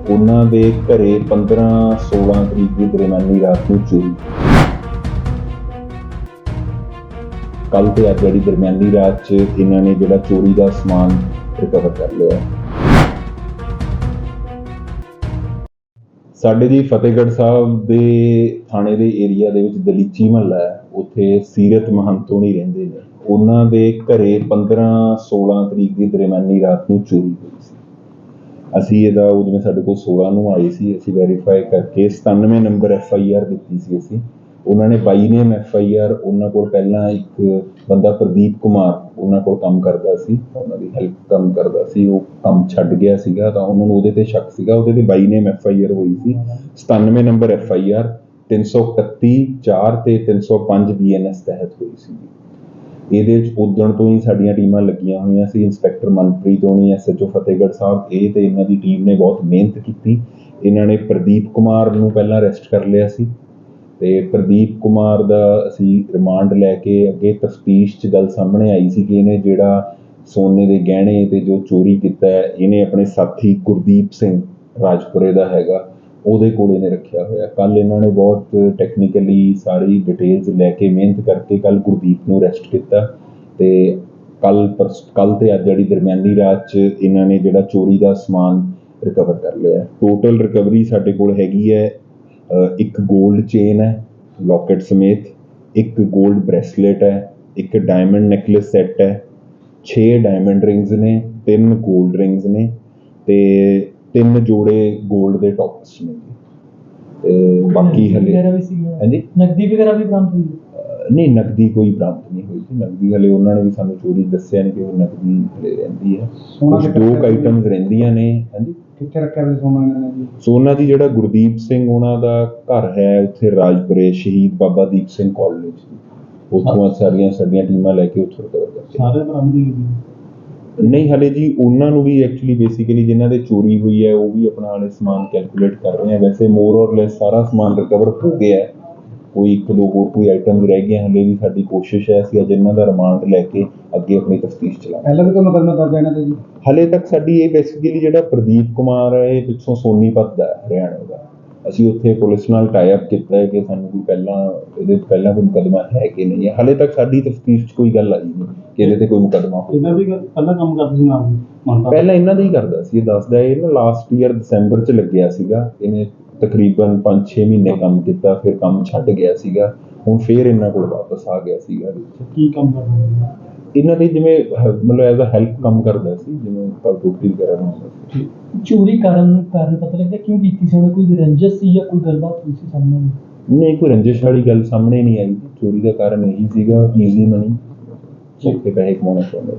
ਉਹਨਾਂ ਦੇ ਘਰੇ 15 16 ਤਰੀਕ ਦੀ ਦਰਮਿਆਨੀ ਰਾਤ ਨੂੰ ਚੋਰੀ। ਕੱਲ ਤੇ ਅੱਜ ਜਿਹੜੀ ਦਰਮਿਆਨੀ ਰਾਤ 'ਚ ਇਹਨਾਂ ਨੇ ਜਿਹੜਾ ਚੋਰੀ ਦਾ ਸਮਾਨ ਰਿਕਵਰ ਕਰ ਲਿਆ। ਸਾਡੇ ਜੀ ਫਤਿਹਗੜ੍ਹ ਸਾਹਿਬ ਦੇ ਥਾਣੇ ਦੇ ਏਰੀਆ ਦੇ ਵਿੱਚ ਦਲੀਚੀ ਮਹੱਲਾ ਹੈ, ਉੱਥੇ ਸੀਰਤ ਮਹੰਤ ਹੋਣੀ ਰਹਿੰਦੇ ਨੇ। ਉਹਨਾਂ ਦੇ ਘਰੇ 15 16 ਤਰੀਕ ਦੀ ਦਰਮਿਆਨੀ ਰਾਤ ਨੂੰ ਚੋਰੀ ਹੋਈ। ਅਸੀਂ ਇਹਦਾ ਉਹ ਸਾਡੇ ਕੋਲ 16 ਨੂੰ ਆਈ ਸੀ, ਅਸੀਂ ਵੈਰੀਫਾਈ ਕਰਕੇ 97 ਨੰਬਰ ਐਫ ਆਈ ਆਰ ਦਿੱਤੀ ਸੀ ਅਸੀਂ। ਉਹਨਾਂ ਨੇ 22 ਨੇਮ ਐਫ ਆਈ ਆਰ ਉਹਨਾਂ ਕੋਲ ਪਹਿਲਾਂ ਇੱਕ ਬੰਦਾ ਪ੍ਰਦੀਪ ਕੁਮਾਰ, ਉਹਨਾਂ ਕੋਲ ਕੰਮ ਕਰਦਾ ਸੀ, ਉਹਨਾਂ ਦੀ ਹੈਲਪ ਕੰਮ ਕਰਦਾ ਸੀ, ਉਹ ਕੰਮ ਛੱਡ ਗਿਆ ਸੀਗਾ, ਤਾਂ ਉਹਨਾਂ ਨੂੰ ਉਹਦੇ ਤੇ ਸ਼ੱਕ ਸੀਗਾ, ਉਹਦੇ ਤੇ 22 ਨੇਮ ਐਫ ਆਈ ਆਰ ਹੋਈ ਸੀ। 97 ਨੰਬਰ ਐਫ ਆਈ ਆਰ 331 4 ਤੇ 305 ਬੀ ਐਨ ਐਸ ਤਹਿਤ ਹੋਈ ਸੀ। ਇਹਦੇ ਵਿੱਚ ਉਦਣ ਤੋਂ ਹੀ ਸਾਡੀਆਂ ਟੀਮਾਂ ਲੱਗੀਆਂ ਹੋਈਆਂ ਸੀ, ਇੰਸਪੈਕਟਰ ਮਨਪ੍ਰੀਤ ਹੋਣੀ ਐਸਐਚਓ ਫਤਿਹਗੜ੍ਹ ਸਾਹਿਬ, ਇਹ ਤੇ ਇਹਨਾਂ ਦੀ ਟੀਮ ਨੇ ਬਹੁਤ ਮਿਹਨਤ ਕੀਤੀ। ਇਹਨਾਂ ਨੇ ਪ੍ਰਦੀਪ ਕੁਮਾਰ ਨੂੰ ਪਹਿਲਾਂ ਅਰੈਸਟ ਕਰ ਲਿਆ ਸੀ ਤੇ ਪ੍ਰਦੀਪ ਕੁਮਾਰ ਦਾ ਅਸੀਂ ਰਿਮਾਂਡ ਲੈ ਕੇ ਅੱਗੇ ਤਫਤੀਸ਼ 'ਚ ਗੱਲ ਸਾਹਮਣੇ ਆਈ ਸੀ ਕਿ ਇਹਨੇ ਜਿਹੜਾ ਸੋਨੇ ਦੇ ਗਹਿਣੇ ਤੇ ਜੋ ਚੋਰੀ ਕੀਤਾ ਹੈ, ਇਹਨੇ ਆਪਣੇ ਸਾਥੀ ਗੁਰਦੀਪ ਸਿੰਘ ਰਾਜਪੁਰੇ ਦਾ ਹੈਗਾ। ਉਹਦੇ ਕੋਲ ਇਹਨੇ ਰੱਖਿਆ ਹੋਇਆ। ਕੱਲ ਇਹਨਾਂ ਨੇ ਬਹੁਤ ਟੈਕਨੀਕਲੀ ਸਾਰੀ ਡਿਟੇਲਸ ਲੈ ਕੇ ਮਿਹਨਤ ਕਰਕੇ ਕੱਲ ਗੁਰਦੀਪ ਨੂੰ ਰੈਸਟ ਕੀਤਾ ਤੇ ਕੱਲ ਕੱਲ ਤੇ ਅੱਜ ਜਿਹੜੀ ਦਰਮਿਆਨੀ ਰਾਤ 'ਚ ਇਹਨਾਂ ਨੇ ਜਿਹੜਾ ਚੋਰੀ ਦਾ ਸਮਾਨ ਰਿਕਵਰ ਕਰ ਲਿਆ। ਟੋਟਲ ਰਿਕਵਰੀ ਸਾਡੇ ਕੋਲ ਹੈਗੀ ਹੈ ਇੱਕ 골ਡ ਚੇਨ ਹੈ ਲੋਕਟ ਸਮੇਤ, ਇੱਕ 골ਡ ਬ੍ਰੇਸਲੇਟ ਹੈ, ਇੱਕ ਡਾਇਮੰਡ ਨੈਕਲੇਸ ਸੈੱਟ ਹੈ 6 ਡਾਇਮੰਡ ਰਿੰਗਸ ਨੇ 3 골ਡ ਰਿੰਗਸ ਨੇ ਤੇ ਤਿੰਨ ਜੋੜੇ 골ਡ ਦੇ ਟੌਪਸ ਨੇ। ਤੇ ਬਾਕੀ ਹਲੇ ਹਾਂਜੀ? ਨਕਦੀ ਵਗੈਰਾ ਵੀ ਬਰਾਮਦ ਹੋਈ? ਨਹੀਂ ਨਕਦੀ ਕੋਈ ਬਰਾਮਦ ਨਹੀਂ ਹੋਈ ਸੀ ਨਕਦੀ ਹਲੇ ਉਹਨਾਂ ਨੇ ਵੀ ਸਾਨੂੰ ਚੋਰੀ ਦੱਸਿਆ ਨਹੀਂ ਕਿ ਉਹ ਨਕਦੀ ਹਲੇ ਰਹਿੰਦੀ ਹੈ। ਸੋਨਾ ਕੁਝ ਦੋ? ਆਈਟਮਸ ਰਹਿੰਦੀਆਂ ਨੇ ਹਾਂਜੀ? ਕਿੱਥੇ ਰੱਖਿਆ ਸੀ ਸੋਨਾ ਇਹਨਾਂ ਨੇ ਜੀ? ਸੋਨਾ ਜੀ ਜਿਹੜਾ ਗੁਰਦੀਪ ਸਿੰਘ ਉਹਨਾਂ ਦਾ ਘਰ ਹੈ ਉੱਥੇ ਰਾਜਪੁਰੇ ਸ਼ਹੀਦ ਬਾਬਾ ਦੀਪ ਸਿੰਘ ਕਾਲਜ। ਉੱਥੋਂ ਸਾਰੀਆਂ ਸਾਡੀਆਂ ਟੀਮਾਂ ਲੈ ਕੇ ਉੱਥੋਂ ਰਿਕਵਰ ਕਰਦੇ ਸਾਰੇ ਬਰਾਮਦ ਹੋਈ ਨਹੀਂ ਹਲੇ ਜੀ ਉਹਨਾਂ ਨੂੰ ਵੀ ਐਕਚੁਅਲੀ ਬੇਸਿਕਲੀ ਜਿਨ੍ਹਾਂ ਦੇ ਚੋਰੀ ਹੋਈ ਹੈ ਉਹ ਵੀ ਆਪਣਾ ਹਾਲੇ ਸਮਾਨ ਕੈਲਕੂਲੇਟ ਕਰ ਰਹੇ ਆ। ਵੈਸੇ ਮੋਰ ਔਰ ਲੈਸ ਸਾਰਾ ਸਮਾਨ ਰਿਕਵਰ ਹੋ ਗਿਆ ਹੈ। ਕੋਈ ਇੱਕ ਦੋ ਹੋਰ ਕੋਈ ਆਈਟਮ ਰਹਿ ਗਏ ਹਲੇ ਵੀ ਸਾਡੀ ਕੋਸ਼ਿਸ਼ ਹੈ ਅਸੀਂ ਅੱਜ ਇਹਨਾਂ ਦਾ ਰਿਮਾਂਡ ਲੈ ਕੇ ਅੱਗੇ ਆਪਣੀ ਤਫਤੀਸ਼ ਚਲਾਵਾਂਗੇ। ਪਹਿਲਾਂ ਵੀ ਕੋਈ ਮੁਕੱਦਮਾ ਦਰਜ ਇਹਨਾਂ ਤੇ ਜੀ। ਹਲੇ ਤੱਕ ਸਾਡੀ ਇਹ ਬੇਸਿਕਲੀ ਜਿਹੜਾ ਪ੍ਰਦੀਪ ਕੁਮਾਰ ਹੈ ਇਹ ਪਿੱਛੋਂ ਸੋਨੀਪਤ ਦਾ ਹੈ, ਹਰਿਆਣਾ ਦਾ ਅਸੀਂ ਉੱਥੇ ਪੁਲਿਸ ਨਾਲ ਟਾਈ ਅਪ ਕੀਤਾ ਹੈ ਕਿ ਸਾਨੂੰ ਕੋਈ ਪਹਿਲਾਂ ਇਹਦੇ ਪਹਿਲਾਂ ਕੋਈ ਮੁਕੱਦਮਾ ਹੈ ਕਿ ਨਹੀਂ ਹੈ। ਹਲੇ ਤੱਕ ਸਾਡੀ ਤਫਤੀਸ਼ 'ਚ ਕੋਈ ਗੱਲ ਆਈ ਨਹੀਂ। ਕਿ ਇਹਦੇ ਤੇ ਕੋਈ ਮੁਕੱਦਮਾ ਹੋਵੇ। ਇਹਨਾਂ ਵੀ ਪਹਿਲਾਂ ਕੰਮ ਕਰਦੇ ਸੀ ਨਾਲ ਮੰਨਤਾ ਪਹਿਲਾਂ ਇਹਨਾਂ ਦਾ ਹੀ ਕਰਦਾ ਸੀ ਇਹ ਦੱਸਦਾ ਇਹ ਨਾ ਲਾਸਟ ਈਅਰ ਦਸੰਬਰ 'ਚ ਲੱਗਿਆ ਸੀਗਾ ਇਹਨੇ ਤਕਰੀਬਨ 5-6 ਮਹੀਨੇ ਕੰਮ ਕੀਤਾ ਫਿਰ ਕੰਮ ਛੱਡ ਗਿਆ ਸੀਗਾ ਹੁਣ ਫੇਰ ਇਹਨਾਂ ਕੋਲ ਵਾਪਸ ਆ ਗਿਆ ਸੀਗਾ। ਕੀ ਕੰਮ ਕਰਦਾ ਇਹਨਾਂ ਦੇ ਜਿਵੇਂ ਮਤਲਬ ਐਜ਼ ਅ ਹੈਲਪ ਕੰਮ ਕਰਦਾ ਸੀ ਜਿਵੇਂ ਰੋਟੀ ਵਗੈਰਾ ਸੀ। ਚੋਰੀ ਕਰਨ ਕਾਰਨ ਪਤਾ ਲੱਗਿਆ ਕਿਉਂ ਕੀਤੀ ਸੀ? ਉਹਨੇ ਕੋਈ ਰੰਜਸ ਸੀ ਜਾਂ ਕੋਈ ਗੱਲਬਾਤ ਹੋਈ ਸੀ ਸਾਹਮਣੇ? ਨਹੀਂ ਕੋਈ ਰੰਜਿਸ਼ ਵਾਲੀ ਗੱਲ ਸਾਹਮਣੇ ਨਹੀਂ ਆਈ। ਚੋਰੀ ਦਾ ਕਾਰਨ ਇਹੀ ਸੀਗਾ ਈਜ਼ੀ ਮਨੀ ঠিক ঠিক মনে করবে